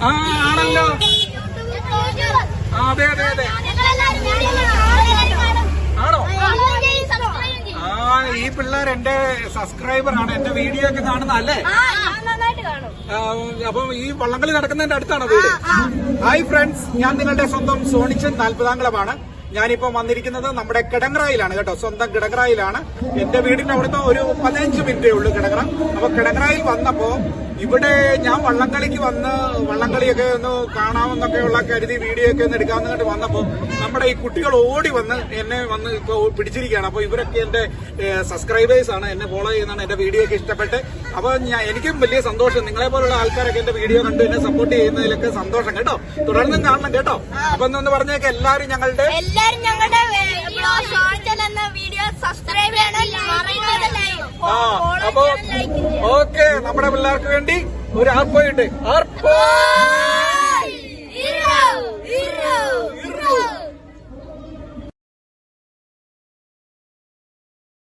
ആ ആണല്ലോ. അതെ അതെ അതെ. ആണോ? ആ ഈ പിള്ളേർ എന്റെ സബ്സ്ക്രൈബർ ആണ് എന്റെ വീഡിയോ ഒക്കെ കാണുന്ന അല്ലേ? അപ്പം ഈ വള്ളംകളി നടക്കുന്നതിന്റെ അടുത്താണോ വീട്. ഹായ് ഫ്രണ്ട്സ് ഞാൻ നിങ്ങളുടെ സ്വന്തം സോണിച്ചൻ നാൽപ്പതാംകുളമാണ് ഞാനിപ്പോ വന്നിരിക്കുന്നത് നമ്മുടെ കിടങ്ങറായിലാണ് കേട്ടോ. സ്വന്തം കിടങ്ങറായിലാണ്. എന്റെ വീടിന്റെ അവിടുത്തെ ഒരു പതിനഞ്ച് മിനിറ്റേ ഉള്ളൂ കിടങ്ങറ. അപ്പൊ കിടങ്ങറായിൽ വന്നപ്പോ ഇവിടെ ഞാൻ വള്ളംകളിക്ക് വന്ന് വള്ളംകളിയൊക്കെ ഒന്ന് കാണാമെന്നൊക്കെയുള്ള കരുതി വീഡിയോ ഒക്കെ ഒന്ന് എടുക്കാമെന്ന് കണ്ട് വന്നപ്പോ നമ്മുടെ ഈ കുട്ടികൾ ഓടി വന്ന് എന്നെ വന്ന് ഇപ്പൊ പിടിച്ചിരിക്കുകയാണ്. അപ്പൊ ഇവരൊക്കെ എന്റെ സബ്സ്ക്രൈബേഴ്സ് ആണ് എന്നെ ഫോളോ ചെയ്യുന്നതാണ് എന്റെ വീഡിയോ ഒക്കെ ഇഷ്ടപ്പെട്ട്. അപ്പൊ ഞാൻ എനിക്കും വലിയ സന്തോഷം. നിങ്ങളെ പോലുള്ള ആൾക്കാരൊക്കെ എന്റെ വീഡിയോ കണ്ട് എന്നെ സപ്പോർട്ട് ചെയ്യുന്നതിലൊക്കെ സന്തോഷം കേട്ടോ. തുടർന്നും കാണണം കേട്ടോ. അപ്പൊ എന്നൊന്ന് പറഞ്ഞേക്ക് എല്ലാരും ഞങ്ങളുടെ എന്ന വീഡിയോ സബ്സ്ക്രൈബ് ചെയ്യണം അപ്പൊ നമ്മുടെ പിള്ളേർക്ക് വേണ്ടി ഒരു ആർപ്പോയിട്ട് ആർപ്പോ!